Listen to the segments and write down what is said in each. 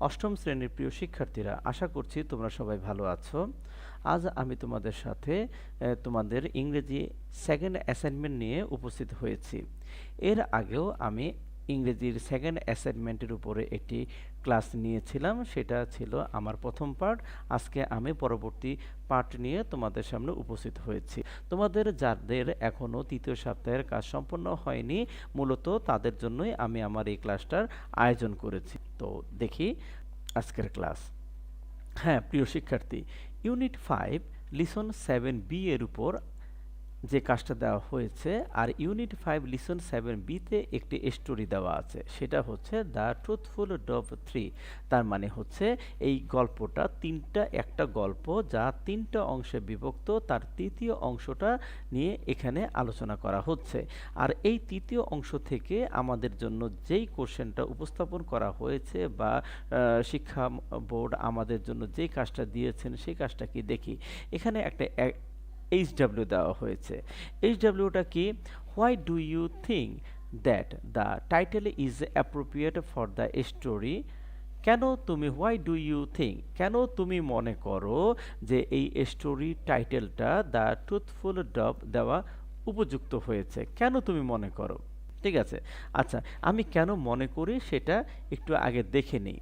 অষ্টম শ্রেণির প্রিয় শিক্ষার্থীরা, আশা করছি তোমরা সবাই ভালো আছো। আজ আমি তোমাদের সাথে তোমাদের ইংরেজি সেকেন্ড অ্যাসাইনমেন্ট নিয়ে উপস্থিত হয়েছি। এর আগেও আমি ইংরেজির সেকেন্ড অ্যাসাইনমেন্টের উপরে একটি ক্লাস নিয়েছিলাম, সেটা ছিল আমার প্রথম পার্ট আজকে আমি পরবর্তী পার্ট নিয়ে তোমাদের সামনে উপস্থিত হয়েছি। তোমাদের যাদের এখনও তৃতীয় সপ্তাহের কাজ সম্পন্ন হয়নি, মূলত তাদের জন্যই আমি আমার এই ক্লাসটার আয়োজন করেছি। তো দেখি আজকের ক্লাস হ্যাঁ প্রিয় শিক্ষার্থী unit five lesson seven B এর উপর যে কাজটা দেওয়া হয়েছে, আর ইউনিট ফাইভ লিসন সেভেন বিতে একটি স্টোরি দেওয়া আছে। সেটা হচ্ছে দ্য ট্রুথফুল ডব থ্রি তার মানে হচ্ছে এই গল্পটা তিনটা একটা গল্প যা তিনটা অংশে বিভক্ত, তার তৃতীয় অংশটা নিয়ে এখানে আলোচনা করা হচ্ছে। আর এই তৃতীয় অংশ থেকে আমাদের জন্য যেই কোশ্চেনটা উপস্থাপন করা হয়েছে বা শিক্ষা বোর্ড আমাদের জন্য যেই কাজটা দিয়েছেন, সেই কাজটা কি দেখি? এখানে একটা এইচ ডাব্লিউ দেওয়া হয়েছে। এইচ ডাব্লিউটা কি? Why do you think that the title is appropriate for the story কেন তুমি হোয়াই ডু ইউ থিঙ্ক কেন তুমি মনে করো যে এই স্টোরি টাইটেলটা দ্য ট্রুথফুল ডব দেওয়া উপযুক্ত হয়েছে? কেন তুমি মনে করো? ঠিক আছে। আচ্ছা আমি কেন মনে করি সেটা একটু আগে দেখে নিই।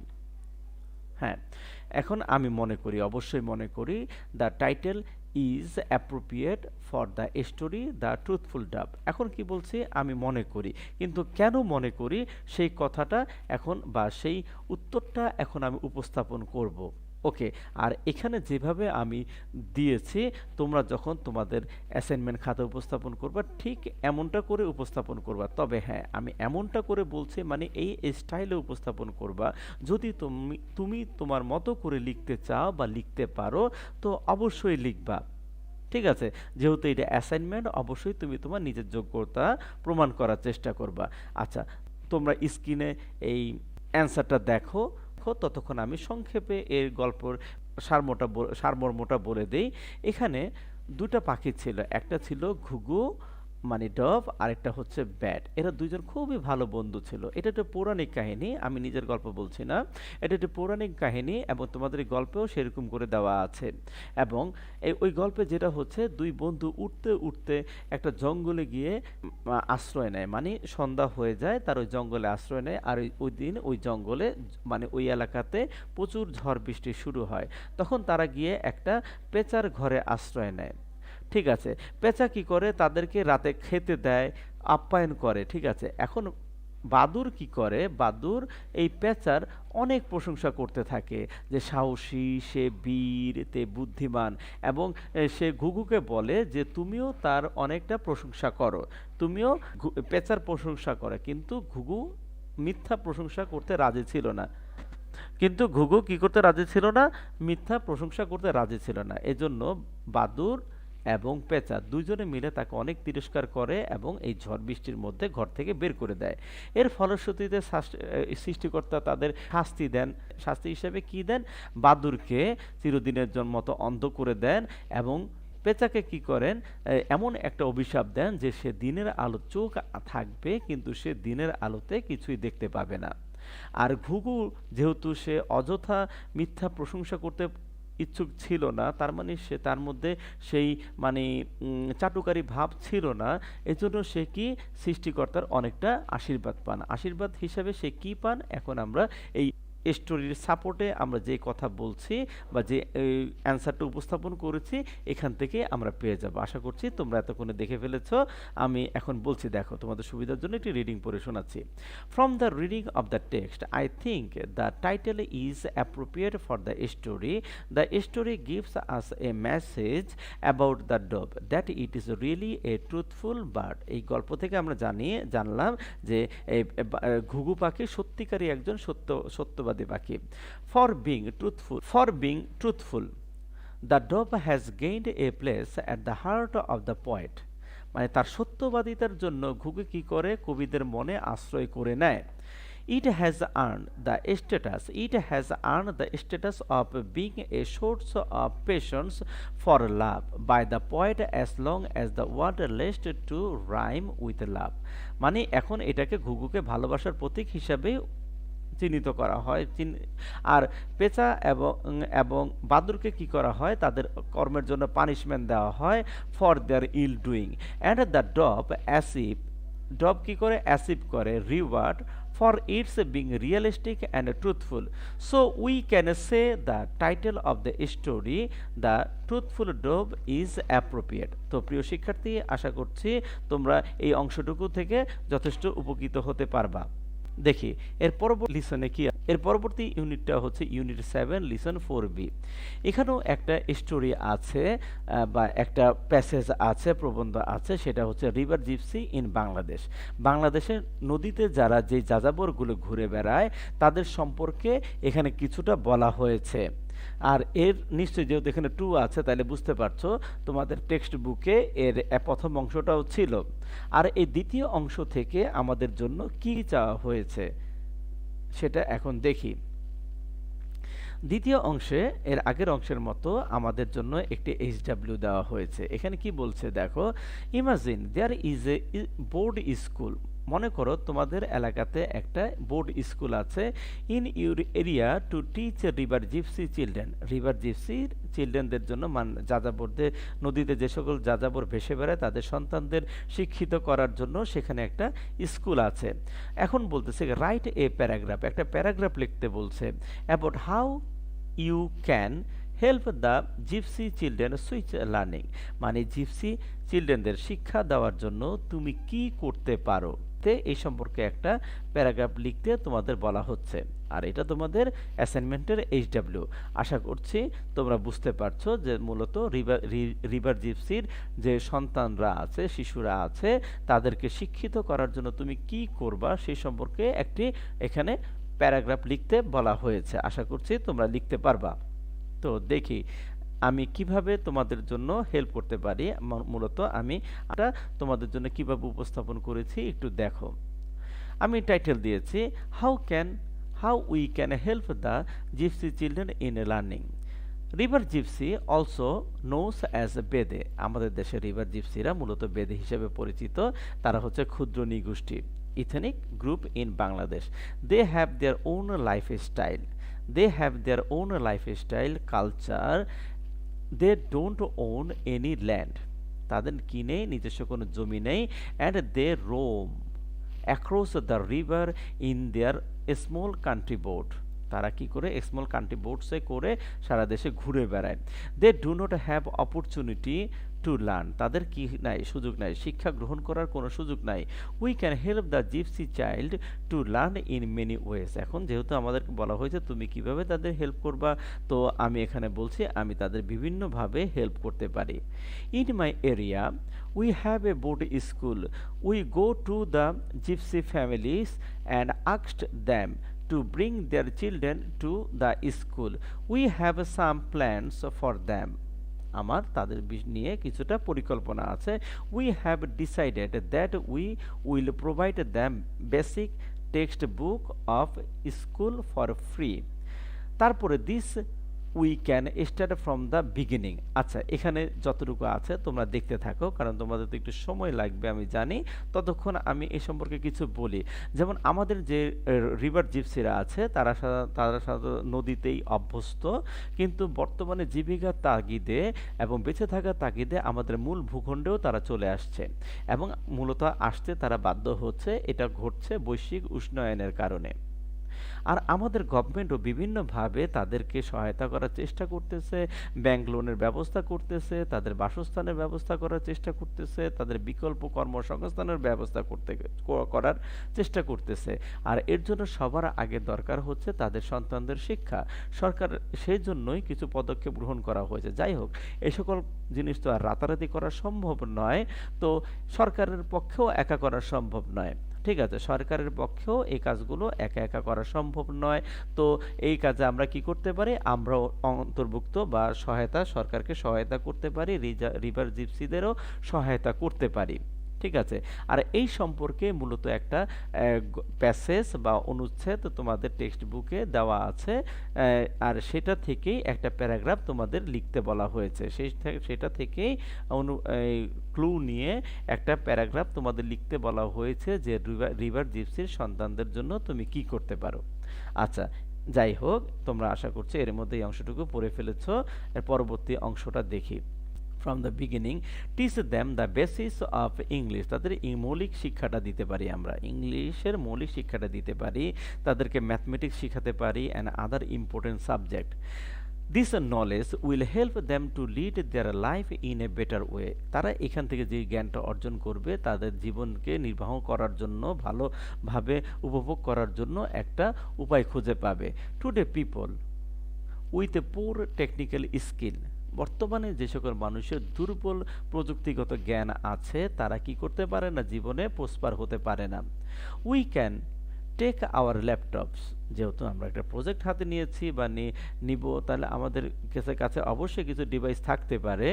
হ্যাঁ এখন আমি মনে করি, অবশ্যই মনে করি the title is appropriate for the story the truthful dove এখন কি বলছি? আমি মনে করি। কিন্তু কেন মনে করি? সেই কথাটা এখন বা সেই উত্তরটা এখন আমি উপস্থাপন করব। ওকে আর এখানে যেভাবে আমি দিয়েছি, তোমরা যখন তোমাদের অ্যাসাইনমেন্ট খাতা উপস্থাপন করবা, ঠিক এমনটা করে উপস্থাপন করবা। তবে হ্যাঁ আমি এমনটা করে বলছি মানে এই স্টাইলে উপস্থাপন করবা। যদি তুমি তুমি তোমার মতো করে লিখতে চাও বা লিখতে পারো, তো অবশ্যই লিখবা। ঠিক আছে? যেহেতু এটা অ্যাসাইনমেন্ট অবশ্যই তুমি তোমার নিজের যোগ্যতা প্রমাণ করার চেষ্টা করবা। আচ্ছা তোমরা স্ক্রিনে এই অ্যান্সারটা দেখো। দেখো, ততক্ষণ আমি সংক্ষেপে এর গল্পর সারমোটা সারমর্মটা বলে দেই। এখানে দুটা পাখি ছিল, একটা ছিল ঘুঘু মানে ডভ, আরেকটা হচ্ছে ব্যাট। এরা দুইজন খুবই ভালো বন্ধু ছিল। এটা একটা পৌরাণিক কাহিনী, আমি নিজের গল্প বলছি না। এটা একটা পৌরাণিক কাহিনী এবং তোমাদের গল্পেও সেরকম করে দেওয়া আছে। এবং ওই গল্পে যেটা হচ্ছে, দুই বন্ধু উঠতে উঠতে একটা জঙ্গলে গিয়ে আশ্রয় নেয়। মানে সন্ধ্যা হয়ে যায়, তার ওই জঙ্গলে আশ্রয় নেয়। আর ওই- ওই দিন ওই জঙ্গলে মানে ওই এলাকাতে প্রচুর ঝড় বৃষ্টি শুরু হয়। তখন তারা গিয়ে একটা পেঁচার ঘরে আশ্রয় নেয়। ঠিক আছে, পেঁচা কি করে? তাদেরকে রাতে খেতে দেয়, আপ্যায়ন করে, ঠিক আছে। এখন বাদুর কি করে? বাদুর এই পেঁচার অনেক প্রশংসা করতে থাকে যে সাহসী, সে বীর, তে বুদ্ধিমান এবং সে ঘুঘুকে বলে যে তুমিও তার অনেকটা প্রশংসা করো। তুমিও পেঁচার প্রশংসা করে। কিন্তু ঘুঘু মিথ্যা প্রশংসা করতে রাজি ছিল না। কিন্তু ঘুঘু কি করতে রাজি ছিল না? মিথ্যা প্রশংসা করতে রাজি ছিল না। এজন্য বাদুর এবং পেঁচা দুজনে মিলে তাকে অনেক তিরস্কার করে এবং এই ঝড় বৃষ্টির মধ্যে ঘর থেকে বের করে দেয়। এর ফলশ্রুতিতে সৃষ্টিকর্তা তাদের শাস্তি দেন। শাস্তি হিসেবে কি দেন? বাদুরকে চিরদিনের জন্য মতো অন্ধ করে দেন এবং পেঁচাকে কি করেন? এমন একটা অভিশাপ দেন যে সে দিনের আলো চোখ থাকবে, কিন্তু সে দিনের আলোতে কিছুই দেখতে পাবে না। আর ঘুঘু যেহেতু সে অযথা মিথ্যা প্রশংসা করতে ইচ্ছুক ছিল না, তার মানে সে, তার মধ্যে সেই মানে চাটুকারী ভাব ছিল না, এজন্য সে কি সৃষ্টিকর্তার অনেকটা আশীর্বাদ পান। আশীর্বাদ হিসাবে সে কি পান? এখন আমরা এই স্টোরির সাপোর্টে আমরা যে কথা বলছি বা যে অ্যান্সারটা উপস্থাপন করেছি, এখান থেকে আমরা পেয়ে যাব। আশা করছি তোমরা এতক্ষণে দেখে ফেলেছ। আমি এখন বলছি, দেখো, তোমাদের সুবিধার জন্য একটি রিডিং পড়ে শোনাচ্ছি। From the reading of the text I think the title is appropriate for the story the story gives us a message about the dove that it is really a truthful bird এই গল্প থেকে আমরা জানি, জানলাম যে ঘুঘু পাখি সত্যিকারী একজন সত্য, সত্যবাদী পাখি for being truthful for being truthful the dove has gained a place at the heart of the poet মানে তার সত্যবাদিতার জন্য ঘুঘু কি করে? কবিদের মনে আশ্রয় করে নেয়। It has earn the status it has earn the status of being a source of passions for love by the poet as long as the word lest to rhyme with love মানে এখন এটাকে ঘুঘুকে ভালোবাসার প্রতীক হিসাবে চিহ্নিত করা হয়। আর পেঁচা এবং এবং বাদুরকে কি করা হয়? তাদের কর্মের জন্য পানিশমেন্ট দেওয়া হয় for their ill doing and the dove achieve dove কি করে? অ্যাসিভ করে reward for its being realistic and truthful so we can say the title of the story the truthful dove is appropriate তো প্রিয় শিক্ষার্থী, আশা করছি তোমরা এই অংশটুকু থেকে যথেষ্ট উপকৃত হতে পারবা। দেখি, এর পরবর্তী লিসনে কি এর পরবর্তী ইউনিটটা হচ্ছে unit seven lesson four B এখানেও একটা স্টোরি আছে বা একটা প্যাসেজ আছে, প্রবন্ধ আছে, সেটা হচ্ছে রিভার জিপসি ইন বাংলাদেশ বাংলাদেশের নদীতে যারা যে যাযাবরগুলো ঘুরে বেড়ায়, তাদের সম্পর্কে এখানে কিছুটা বলা হয়েছে। আর এর নিশ্চয়ই যেহেতু এখানে টু আছে, তাহলে বুঝতে পারছ তোমাদের টেক্সট বুকে এর প্রথম অংশটাও ছিল। আর এই দ্বিতীয় অংশ থেকে আমাদের জন্য কি চাওয়া হয়েছে সেটা এখন দেখি। দ্বিতীয় অংশে, এর আগের অংশের মতো আমাদের জন্য একটি এইচ এইচডাব্লিউ দেওয়া হয়েছে। এখানে কি বলছে দেখো imagine there is a board school মনে করো তোমাদের এলাকাতে একটা বোর্ড স্কুল আছে। In your area to teach river gypsy children river জিপসির চিলড্রেনদের জন্য মান যাযাবরদের নদীতে যে সকল যাযাবর ভেসে বেড়ায়, তাদের সন্তানদের শিক্ষিত করার জন্য সেখানে একটা স্কুল আছে। এখন বলতেছে রাইট এ প্যারাগ্রাফ একটা প্যারাগ্রাফ লিখতে বলছে about how you can help the gypsy children switch learning মানে জিপসি চিলড্রেনদের শিক্ষা দেওয়ার জন্য তুমি কি করতে পারো? তে এই সম্পর্কে একটা প্যারাগ্রাফ লিখতে তোমাদের বলা হচ্ছে। আর এটা তোমাদের অ্যাসাইনমেন্টের এইচ এইচডাব্লিউ আশা করছি তোমরা বুঝতে পারছ যে মূলত রিভার রিভার জিপসির যে সন্তানরা আছে, শিশুরা আছে, তাদেরকে শিক্ষিত করার জন্য তুমি কি করবা সেই সম্পর্কে একটি এখানে প্যারাগ্রাফ লিখতে বলা হয়েছে। আশা করছি তোমরা লিখতে পারবা। তো দেখি আমি কীভাবে তোমাদের জন্য হেল্প করতে পারি? মূলত আমি এটা তোমাদের জন্য কীভাবে উপস্থাপন করেছি একটু দেখো। আমি টাইটেল দিয়েছি how can how we can help the gypsy children in learning river gypsy also knows as Bede আমাদের দেশের রিভার জিপসিরা মূলত বেদে হিসেবে পরিচিত। তারা হচ্ছে ক্ষুদ্র নিগোষ্ঠী ethnic group in Bangladesh they have their own life style they have their life style culture they don't own any land তাদের কিনে নিজস্ব কোনো জমি নেই and they roam across the river in their small country boat তারা কি করে? Small country বোটসে করে সারা দেশে ঘুরে বেড়ায়। They do not have opportunity to learn তাদের কি নাই? সুযোগ নাই। শিক্ষা গ্রহণ করার কোনো সুযোগ নাই। We can help the gypsy child to learn in many ways এখন যেহেতু আমাদেরকে বলা হয়েছে, তুমি কীভাবে তাদের হেল্প করবা? তো আমি এখানে বলছি, আমি তাদের বিভিন্নভাবে হেল্প করতে পারি। In my area we have a board school we go to the gypsy families and আক্সড them to bring their children to the school. We have some plans for them. আমার তাদের নিয়ে কিছুটা পরিকল্পনা আছে। We have decided that we will provide them basic text book of school for free তারপরে this we can start from the beginning আচ্ছা এখানে যতটুকু আছে তোমরা দেখতে থাকো, কারণ তোমাদের তো একটু সময় লাগবে, আমি জানি। ততক্ষণ আমি এ সম্পর্কে কিছু বলি। যেমন আমাদের যে রিভার জিপসিরা আছে, তারা তারা সাধারণত নদীতেই অভ্যস্ত। কিন্তু বর্তমানে জীবিকার তাগিদে এবং বেঁচে থাকার তাগিদে আমাদের মূল ভূখণ্ডেও তারা চলে আসছে। এবং মূলত আসতে তারা বাধ্য হচ্ছে, এটা ঘটছে বৈশ্বিক উষ্ণায়নের কারণে। আর আমাদের গভর্নমেন্টও বিভিন্নভাবে তাদেরকে সহায়তা করার চেষ্টা করতেছে, ব্যাংক লোনের ব্যবস্থা করতেছে, তাদের বাসস্থানের ব্যবস্থা করার চেষ্টা করতেছে, তাদের বিকল্প কর্মসংস্থানের ব্যবস্থা করতে করার চেষ্টা করতেছে। আর এর জন্য সবার আগে দরকার হচ্ছে তাদের সন্তানদের শিক্ষা। সরকার সেই জন্যই কিছু পদক্ষেপ গ্রহণ করা হয়েছে। যাই হোক এই সকল জিনিস তো আর রাতারাতি করা সম্ভব নয়। তো সরকারের পক্ষেও একা করা সম্ভব নয়। ঠিক আছে, সরকারের পক্ষেও এই কাজগুলো একা একা করা সম্ভব নয়। তো এই কাজে আমরা কি করতে পারি? আমরাও অন্তর্ভুক্ত বা সহায়তা, সরকারকে সহায়তা করতে পারি রিভার জিপসিদেরও সহায়তা করতে পারি। ঠিক আছে? আর এই সম্পর্কে মূলত একটা প্যাসেজ বা অনুচ্ছেদ তোমাদের টেক্সট বুকে দেওয়া আছে আর সেটা থেকেই একটা প্যারাগ্রাফ তোমাদের লিখতে বলা হয়েছে। সেই সেটা থেকেই অনু ক্লু নিয়ে একটা প্যারাগ্রাফ তোমাদের লিখতে বলা হয়েছে যে রিভার জিপসির সন্তানদের জন্য তুমি কি করতে পারো। আচ্ছা যাই হোক, তোমরা আশা করছ এর মধ্যে এই অংশটুকু পড়ে ফেলেছো। এর পরবর্তী অংশটা দেখি। From the beginning teach them the basis of English তাদের মৌলিক শিক্ষাটা দিতে পারি আমরা। ইংলিশের মৌলিক শিক্ষাটা দিতে পারি, তাদেরকে ম্যাথমেটিক্স শিখাতে পারি and other important subject this knowledge will help them to lead their life in a better way তারা এখান থেকে যে জ্ঞানটা অর্জন করবে, তাদের জীবনকে নির্বাহ করার জন্য, ভালোভাবে উপভোগ করার জন্য একটা উপায় খুঁজে পাবে। টুডে পিপল উইথ এ পুর টেকনিক্যাল স্কিল বর্তমানে যে সকল মানুষের দুর্বল প্রযুক্তিগত জ্ঞান আছে, তারা কি করতে পারে না? জীবনে প্রস্পার হতে পারে না। We can take our laptops যেহেতু আমরা একটা প্রজেক্ট হাতে নিয়েছি বা নিব, তাহলে আমাদের কাছে কাছে অবশ্যই কিছু ডিভাইস থাকতে পারে।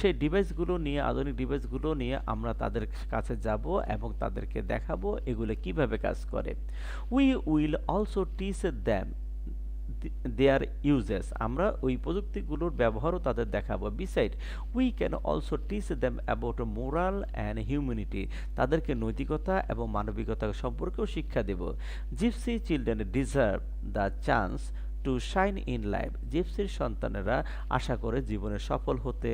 সেই ডিভাইসগুলো নিয়ে, আধুনিক ডিভাইসগুলো নিয়ে আমরা তাদের কাছে যাব এবং তাদেরকে দেখাবো এগুলো কীভাবে কাজ করে। We will also teach them their uses আমরা ওই প্রযুক্তিগুলোর ব্যবহারও তাদের দেখাবো। Beside we can also teach them about moral and humanity তাদেরকে নৈতিকতা এবং মানবিকতা সম্পর্কেও শিক্ষা দেব। Gypsy children deserve the chance to shine in life জিপসির সন্তানেরা আশা করে জীবনে সফল হতে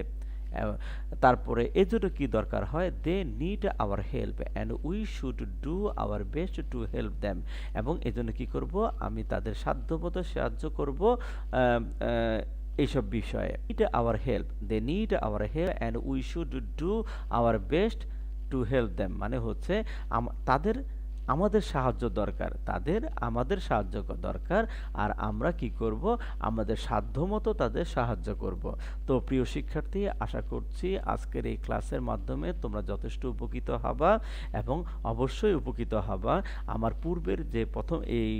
তারপরে এজন্য কি দরকার হয়? They need our help and we should do our best to help them এবং এজন্য কি করব? আমি তাদের সাধ্যমতো সাহায্য করব এইসব বিষয়ে। Need our help they need our help and we should do our best to help them মানে হচ্ছে তাদের আমাদের সাহায্য দরকার, তাদের আমাদের সাহায্য দরকার, আর আমরা কি করব? আমাদের সাধ্যমতো তাদের সাহায্য করব। তো প্রিয় শিক্ষার্থী, আশা করছি আজকের এই ক্লাসের মাধ্যমে তোমরা যথেষ্ট উপকৃত হবা এবং অবশ্যই উপকৃত হবা। আমার পূর্বের যে প্রথম এই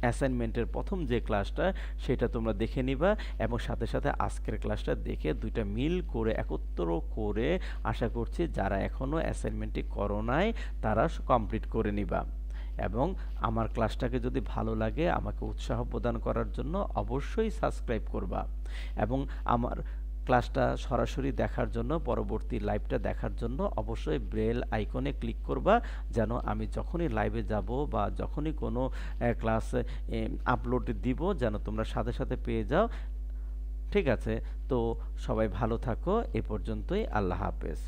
অ্যাসাইনমেন্টের প্রথম যে ক্লাসটা সেটা তোমরা দেখে নিবা এবং সাথে সাথে আজকের ক্লাসটা দেখে দুইটা মিল করে একত্র করে আশা করছি যারা এখনও অ্যাসাইনমেন্টটি করো নাই, তারা কমপ্লিট করে নিবা। এবং আমার ক্লাসটাকে যদি ভালো লাগে, আমাকে উৎসাহ প্রদান করার জন্য অবশ্যই সাবস্ক্রাইব করবা। এবং আমার ক্লাসটা সরাসরি দেখার জন্য, পরবর্তী লাইভটা দেখার জন্য অবশ্যই ব্রেল আইকনে ক্লিক করবা, যেন আমি যখনই লাইভে যাব বা যখনই কোনো ক্লাস আপলোড দিব, যেন তোমরা সাথে সাথে পেয়ে যাও। ঠিক আছে? তো সবাই ভালো থাকো। এ পর্যন্তই। আল্লাহ হাফেজ।